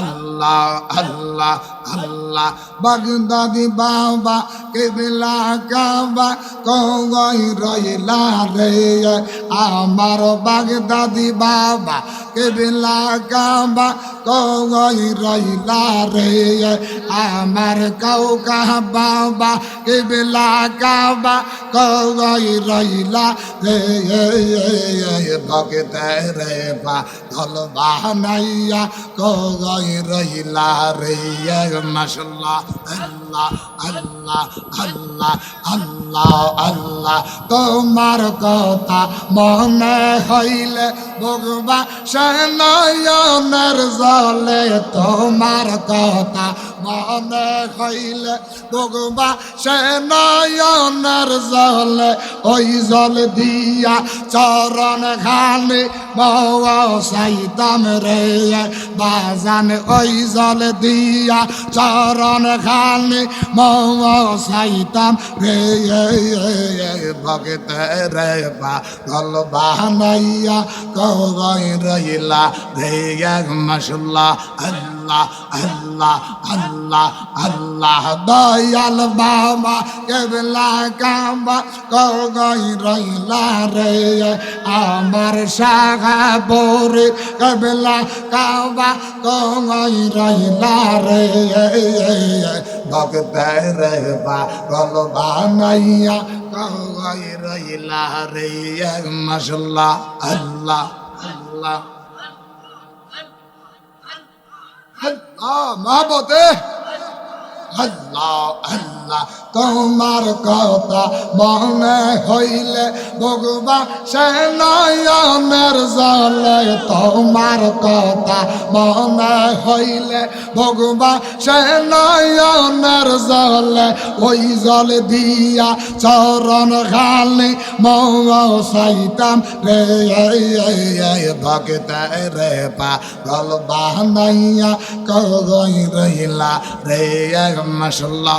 আল্লাহ আল্লাহ আল্লাহ। বাগদাদি বাবা, কেবলা কাবা কই রইলা রে। আমার বাগদাদি বাবা, কেবলা কাবা কই রইলা রে। আমার কৌকা বাবা, কেবলা কাবা কই রইলা রে। ভগতে রে বা দল বানাইয়া কই রহিলা রে মাসাল্লাহ আল্লাহ আল্লাহ আল্লাহ আল্লাহ আল্লাহ। তোমার কথা মনে হইলে ভগবা সেনয়নের জলে তোমার কথা মনে হইলে ভগবা সেনয়নের জলে ওই জল দিয়া চরণ ঘানে সাইতাম রে। বাজান ওই জল দিয়া চরণ ঘানে সাইতাম রে ভগত রে গল বাহানাইয়া কই রইলা। রে মশলা আল্লাহ আল্লাহ আল্লাহ আল্লাহ, দয়াল বাবা, কেবলা কাবা কই রইলা। রে, আমার শাখা বরে কেবলা কাবা কই রইলা। রে ভগত রহবা গল বানাইয়া কই রইলা রে মশলা আল্লাহ আল্লাহ। আল্লাহ মহাবতে আল্লাহ আল্লাহ। তোমার কথা মনে হইলে ভগবা, সে নয়নের জলে তোমার কথা মনে হইলে ভগবা, সে নয়নের জলে ওই জল দিয়া চরণ খালে মৌসাইতাম রে ভগত রে পা গল বাহানাইয়া কই রে মশলা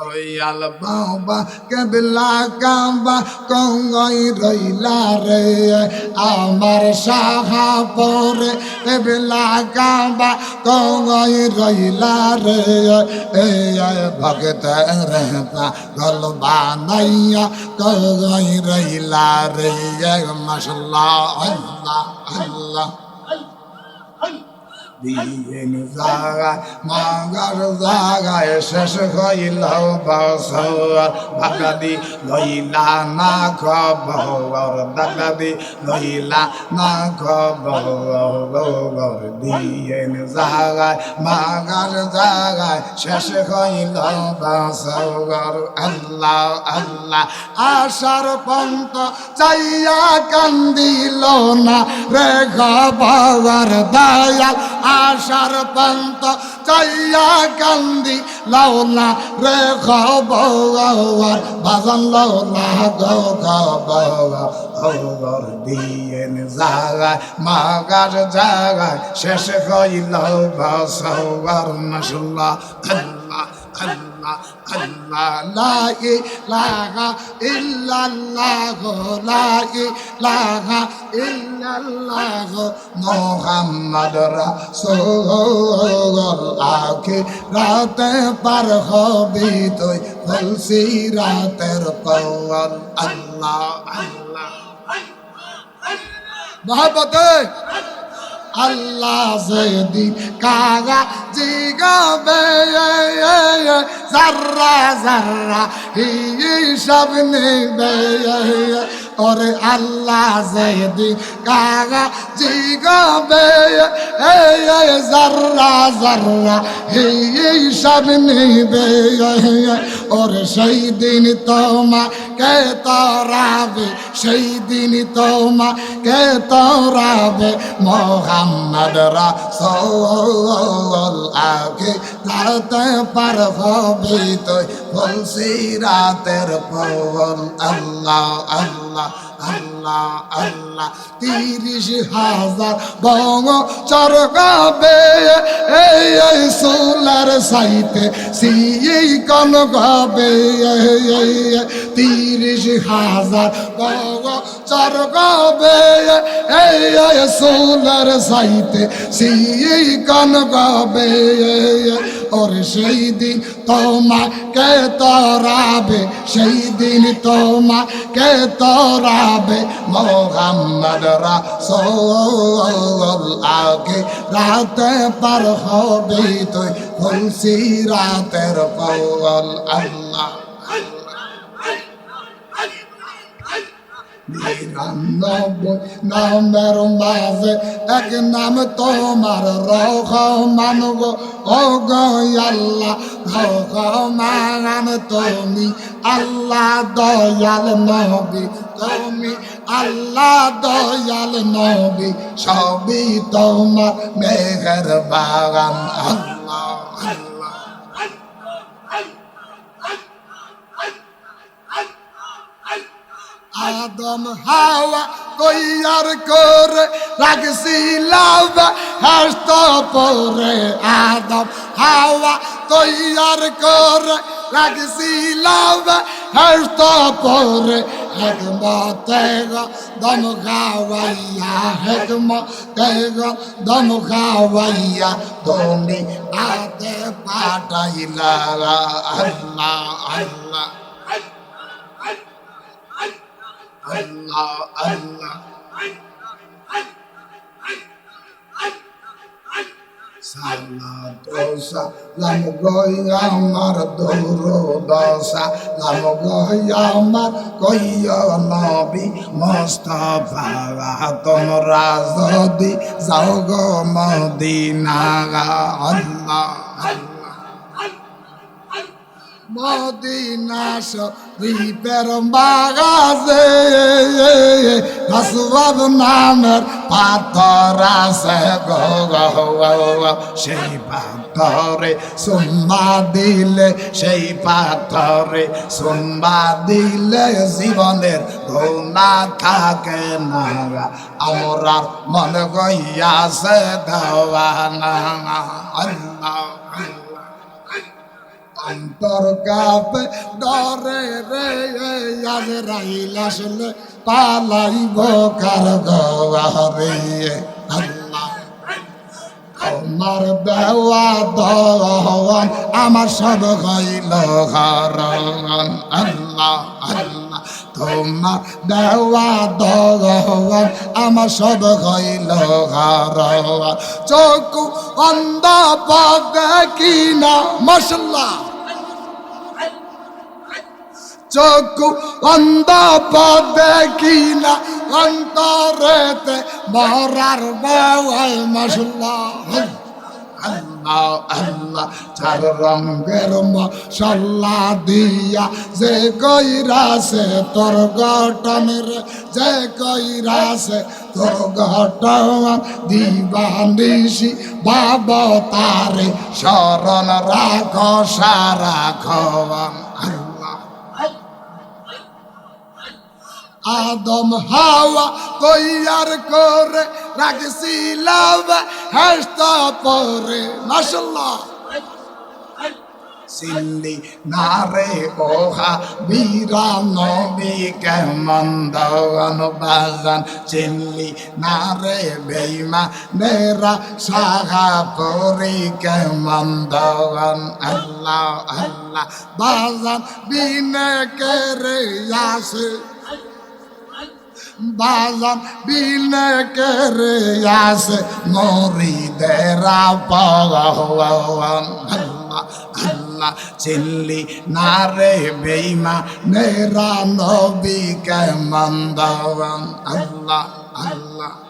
দয়াল বাবা কেবলা কাবা কঙ্গই রইলা রে। আমার সাহা পরে কেবলা কাবা কঙ্গই রইলা রে। ভগত রে গল বানাইয়া কঙ্গই রইলা রে। মশলা আল্লাহ আল্লাহ। দিন জাগায় মাগার জাগায় শেষ হইল বছর বাগাদি লইলা না খবর দাদাদি লইলা না খবর দিন জাগায় মাগার জাগায় শেষ হইল বছর আল্লাহ আল্লাহ আশার পন্ত চাইয়া কান্দিল না রে খবর দয়াল আশার পন্ত চাইয়া কান্দি লাউলা রে খবর বাজন লাউলা গো খবর দিয়েন জাগায়, মাগার জাগায়, শেষ কইল বসবার মশলা আল্লাহ আল্লাহ আল্লাহ লা ইলাহা ইল্লাল্লাহ লা ইলাহা ইল্লাল্লাহ, মুহাম্মদ রাসূল আকে রাতে পার হবি তুই বলছি রাতের পওয়াল আল্লাহ আল্লাহ মহাবতে আল্লাহ যেদিন কাগা জিগাবে জাররা জাররা হিসাব নেবে ওরে আল্লাহ যেদিন কাগা জিগাবে জাররা জাররা হিসাব নেবে ওরে সেই দিন তোমা কে তরাবে, সেই দিন তোমা কে তরাবে মোহাম্মদ রাসূল আগে তাতে পার তুই ফুলসি রাতের পল আল্লাহ আল্লাহ আল্লাহ আল্লাহ। তিরিশ হাজার বঙ্গ চরকাবে এই এই সোলার সাইতে সিই কন গাবে এই তিরিশ হাজার বঙ্গ চরকাবে এই এই সোলার সাইতে সিই কন গাবে। ওর সেই দিন তোমাকে তরাবে, সেই দিন তোমাকে তরাবে মোহাম্মদ রাসূল। আগে রাতে পার হবে তুই খুলসি রাতের পল আল্লাহ। নিরানব্বই নামের মাঝে এক নাম তোমার রহমান গো ও গো আল্লাহ রহমান তুমি আল্লাহ দয়াল নবী তুমি আল্লাহ দয়াল নবী সবই তোমার মেঘের বাগান আল্লাহ আদম হাওয়া তৈয়ার করে রাখছিলাম হাস্ত পরে আদম হাওয়া তৈয়ার করে রাখছিলাম হাস্ত পরে হেকমতে দম খাওয়াইয়া হেকমতে দম খাওয়াইয়া তুমি আতে পাঠাইলা। আল্লাহ আল্লাহ। আল্লাহ আল্লাহ সালা দোসা লাম গই আমার দৌড় দশা লাম গই আমার কইয় নবী মোস্তফা তোমরা যদি যাও গো মদিনা আল্লাহ আল্লাহ সেই পাথরে সুম্মা দিলে, সেই পাথরে সুম্মা দিলে জীবনের ধোনা থাকে না আমরা মনে গইয়াছে দেওয়ানা আল্লাহ আল্লাহ অন্তর কাপে ডরে রে আজ রাইল আসলে পালাইব কার গরে আমার দেওয়া দহন আমার সব হইল হরণ আল্লাহ আল্লাহ, তোমার দেওয়া দহন আমার সব হইল হরণ চকু অন্ধ পদে কিনা মশলা চকু অন্ধ পদে কিনা, অন্তরেতে মরার বাই মশলা। আল্লাহ আল্লাহ চার রঙের মশলা দিয়া যে কইরাছে তোর গঠন রে, যে কইরাছে তোর গঠন দিবানিসি বাব তারে শরণ রাখ, সারা খবন আল্লাহ আদম হাওয়া তৈয়ার করে রাখছিলাম। হাসতা পরে মাসাল্লাহ সিল্লি নারে ওহা, বীরা নবী কেমন দগন বাগান চিল্লি নারে বেইমা নেরা সাহা পরি কেমন দগন আল্লাহ আল্লাহ বাজান, বিনে কেরে আসে। বাজান বিনে কেরে আসে মরি দেরা পাওয়ান আল্লাহ আল্লাহ, চিল্লি নারে বেইমা নেরা নবী কে দাওয়ান আল্লাহ আল্লাহ।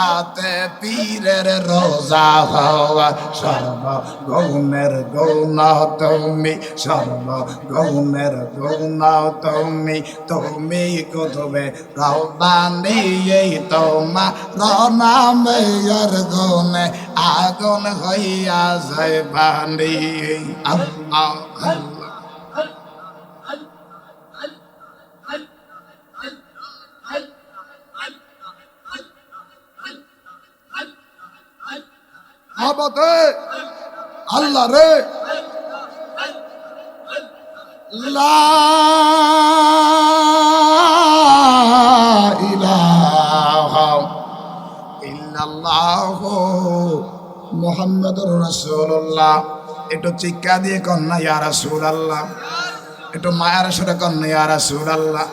হাতে পীরের রোজা হওয়া সর্ব গৌনের গৌন তুমি সর্ব গৌনের গৌন তুমি তুমি কুতুবে রবানি এই তোমা রনামের গৌনে আগুন হইয়া যায় বানি আল্লাহ। আল্লাহ আবাদে। আল্লাহ রে। লা ইলাহা একটু চিৎকার দিয়ে কন্যা, ইয়া রাসূলুল্লাহ। একটু মায়ার সুরে কন্যা, ইয়া রাসূলুল্লাহ।